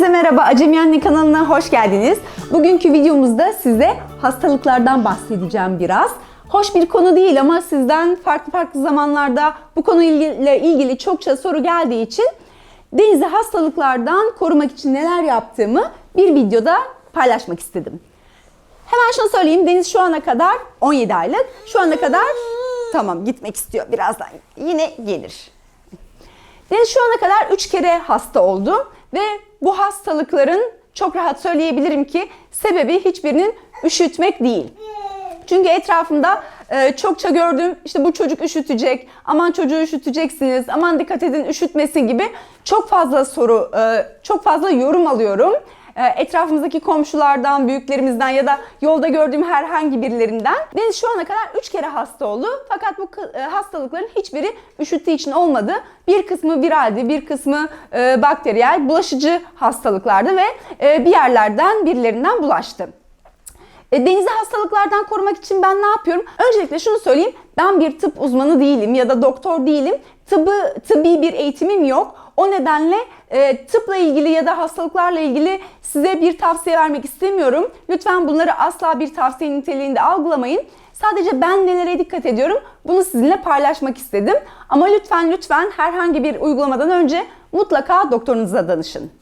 Herkese merhaba, Acemi Anne kanalına hoş geldiniz. Bugünkü videomuzda size hastalıklardan bahsedeceğim biraz. Hoş bir konu değil ama sizden farklı farklı zamanlarda bu konuyla ilgili çokça soru geldiği için denizi hastalıklardan korumak için neler yaptığımı bir videoda paylaşmak istedim. Hemen şunu söyleyeyim, Deniz şu ana kadar 17 aylık. Şu ana kadar tamam gitmek istiyor birazdan yine gelir. Deniz şu ana kadar 3 kere hasta oldu ve bu hastalıkların çok rahat söyleyebilirim ki sebebi hiçbirinin üşütmek değil. Çünkü etrafımda e, çokça gördüğüm işte bu çocuk üşütecek, aman çocuğu üşüteceksiniz, aman dikkat edin üşütmesin gibi çok fazla soru, e, çok fazla yorum alıyorum. E, etrafımızdaki komşulardan, büyüklerimizden ya da yolda gördüğüm herhangi birilerinden. Deniz şu ana kadar 3 kere hasta oldu. Fakat bu e, hastalıkların hiçbiri üşüttüğü için olmadı. Bir kısmı viraldi, bir kısmı e, bakteriyel, bulaşıcı hastalıklardı ve e, bir yerlerden birilerinden bulaştı. Denizi hastalıklardan korumak için ben ne yapıyorum? Öncelikle şunu söyleyeyim. Ben bir tıp uzmanı değilim ya da doktor değilim. Tıbbı, tıbbi bir eğitimim yok. O nedenle e, tıpla ilgili ya da hastalıklarla ilgili size bir tavsiye vermek istemiyorum. Lütfen bunları asla bir tavsiye niteliğinde algılamayın. Sadece ben nelere dikkat ediyorum bunu sizinle paylaşmak istedim. Ama lütfen lütfen herhangi bir uygulamadan önce mutlaka doktorunuza danışın.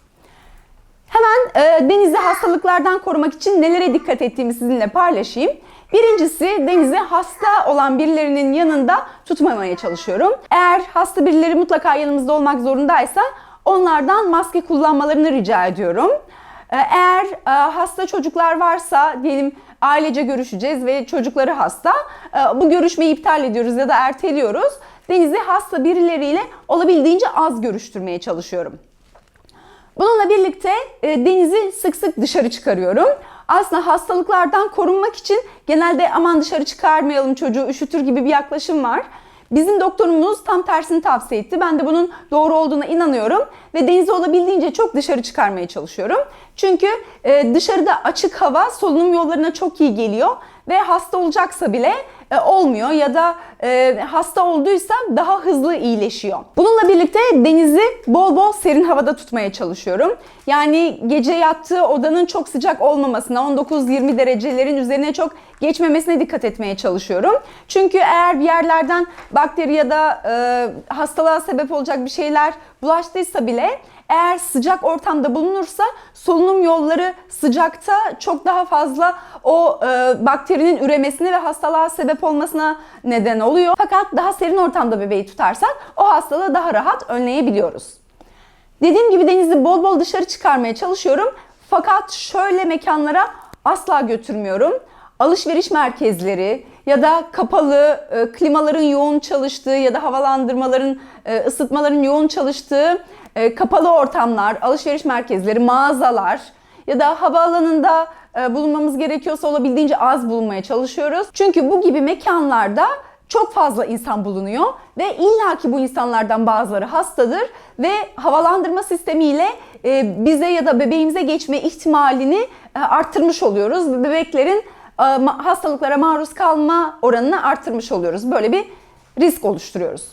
Hemen e, denizi hastalıklardan korumak için nelere dikkat ettiğimi sizinle paylaşayım. Birincisi denizi hasta olan birilerinin yanında tutmamaya çalışıyorum. Eğer hasta birileri mutlaka yanımızda olmak zorundaysa onlardan maske kullanmalarını rica ediyorum. E, Eğer e, hasta çocuklar varsa diyelim ailece görüşeceğiz ve çocukları hasta. e, Bu görüşmeyi iptal ediyoruz ya da erteliyoruz. Denizi hasta birileriyle olabildiğince az görüştürmeye çalışıyorum. Bununla birlikte e, denizi sık sık dışarı çıkarıyorum. Aslında hastalıklardan korunmak için genelde aman dışarı çıkarmayalım çocuğu üşütür gibi bir yaklaşım var. Bizim doktorumuz tam tersini tavsiye etti. Ben de bunun doğru olduğuna inanıyorum ve denizi olabildiğince çok dışarı çıkarmaya çalışıyorum. Çünkü e, dışarıda açık hava solunum yollarına çok iyi geliyor ve hasta olacaksa bile e, olmuyor ya da e, hasta olduysa daha hızlı iyileşiyor. Bununla birlikte denizi bol bol serin havada tutmaya çalışıyorum. Yani gece yattığı odanın çok sıcak olmamasına, 19-20 derecelerin üzerine çok geçmemesine dikkat etmeye çalışıyorum. Çünkü eğer bir yerlerden bakteri ya da e, hastalığa sebep olacak bir şeyler bulaştıysa bile eğer sıcak ortamda bulunursa solunum yolları sıcakta çok daha fazla o e, bakterinin üremesine ve hastalığa sebep olmasına neden oluyor. Fakat daha serin ortamda bebeği tutarsak o hastalığı daha rahat önleyebiliyoruz. Dediğim gibi denizi bol bol dışarı çıkarmaya çalışıyorum. Fakat şöyle mekanlara asla götürmüyorum. Alışveriş merkezleri ya da kapalı e, klimaların yoğun çalıştığı ya da havalandırmaların, e, ısıtmaların yoğun çalıştığı e, kapalı ortamlar, alışveriş merkezleri, mağazalar ya da havaalanında e, bulunmamız gerekiyorsa olabildiğince az bulunmaya çalışıyoruz. Çünkü bu gibi mekanlarda çok fazla insan bulunuyor ve illaki bu insanlardan bazıları hastadır ve havalandırma sistemiyle e, bize ya da bebeğimize geçme ihtimalini e, arttırmış oluyoruz bebeklerin hastalıklara maruz kalma oranını arttırmış oluyoruz. Böyle bir risk oluşturuyoruz.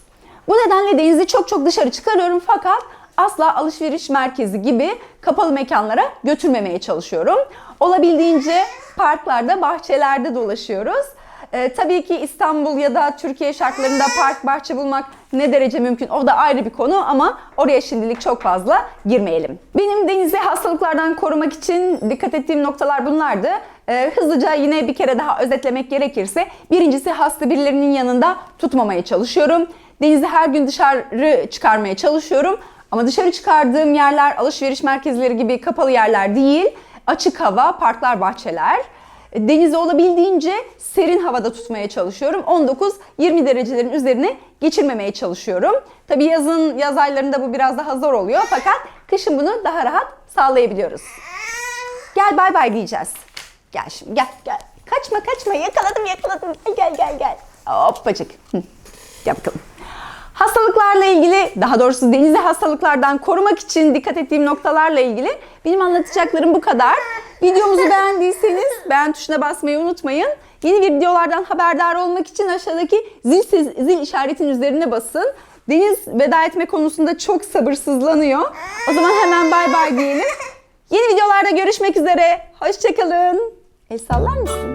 Bu nedenle denizi çok çok dışarı çıkarıyorum fakat asla alışveriş merkezi gibi kapalı mekanlara götürmemeye çalışıyorum. Olabildiğince parklarda, bahçelerde dolaşıyoruz. Ee, tabii ki İstanbul ya da Türkiye şartlarında park, bahçe bulmak ne derece mümkün o da ayrı bir konu ama oraya şimdilik çok fazla girmeyelim. Benim denizi hastalıklardan korumak için dikkat ettiğim noktalar bunlardı. Ee, hızlıca yine bir kere daha özetlemek gerekirse birincisi hasta birilerinin yanında tutmamaya çalışıyorum. Denizi her gün dışarı çıkarmaya çalışıyorum. Ama dışarı çıkardığım yerler alışveriş merkezleri gibi kapalı yerler değil. Açık hava, parklar, bahçeler. Denizi olabildiğince serin havada tutmaya çalışıyorum. 19-20 derecelerin üzerine geçirmemeye çalışıyorum. Tabii yazın, yaz aylarında bu biraz daha zor oluyor fakat kışın bunu daha rahat sağlayabiliyoruz. Gel bay bay diyeceğiz. Gel şimdi gel gel. Kaçma kaçma yakaladım yakaladım. Gel gel gel. Hoppacık. Hı. Gel. Hastalıklarla ilgili, daha doğrusu denizi hastalıklardan korumak için dikkat ettiğim noktalarla ilgili benim anlatacaklarım bu kadar. Videomuzu beğendiyseniz beğen tuşuna basmayı unutmayın. Yeni videolardan haberdar olmak için aşağıdaki zil, zil işaretin üzerine basın. Deniz veda etme konusunda çok sabırsızlanıyor. O zaman hemen bay bay diyelim. Yeni videolarda görüşmek üzere. Hoşçakalın. El sallar mısın?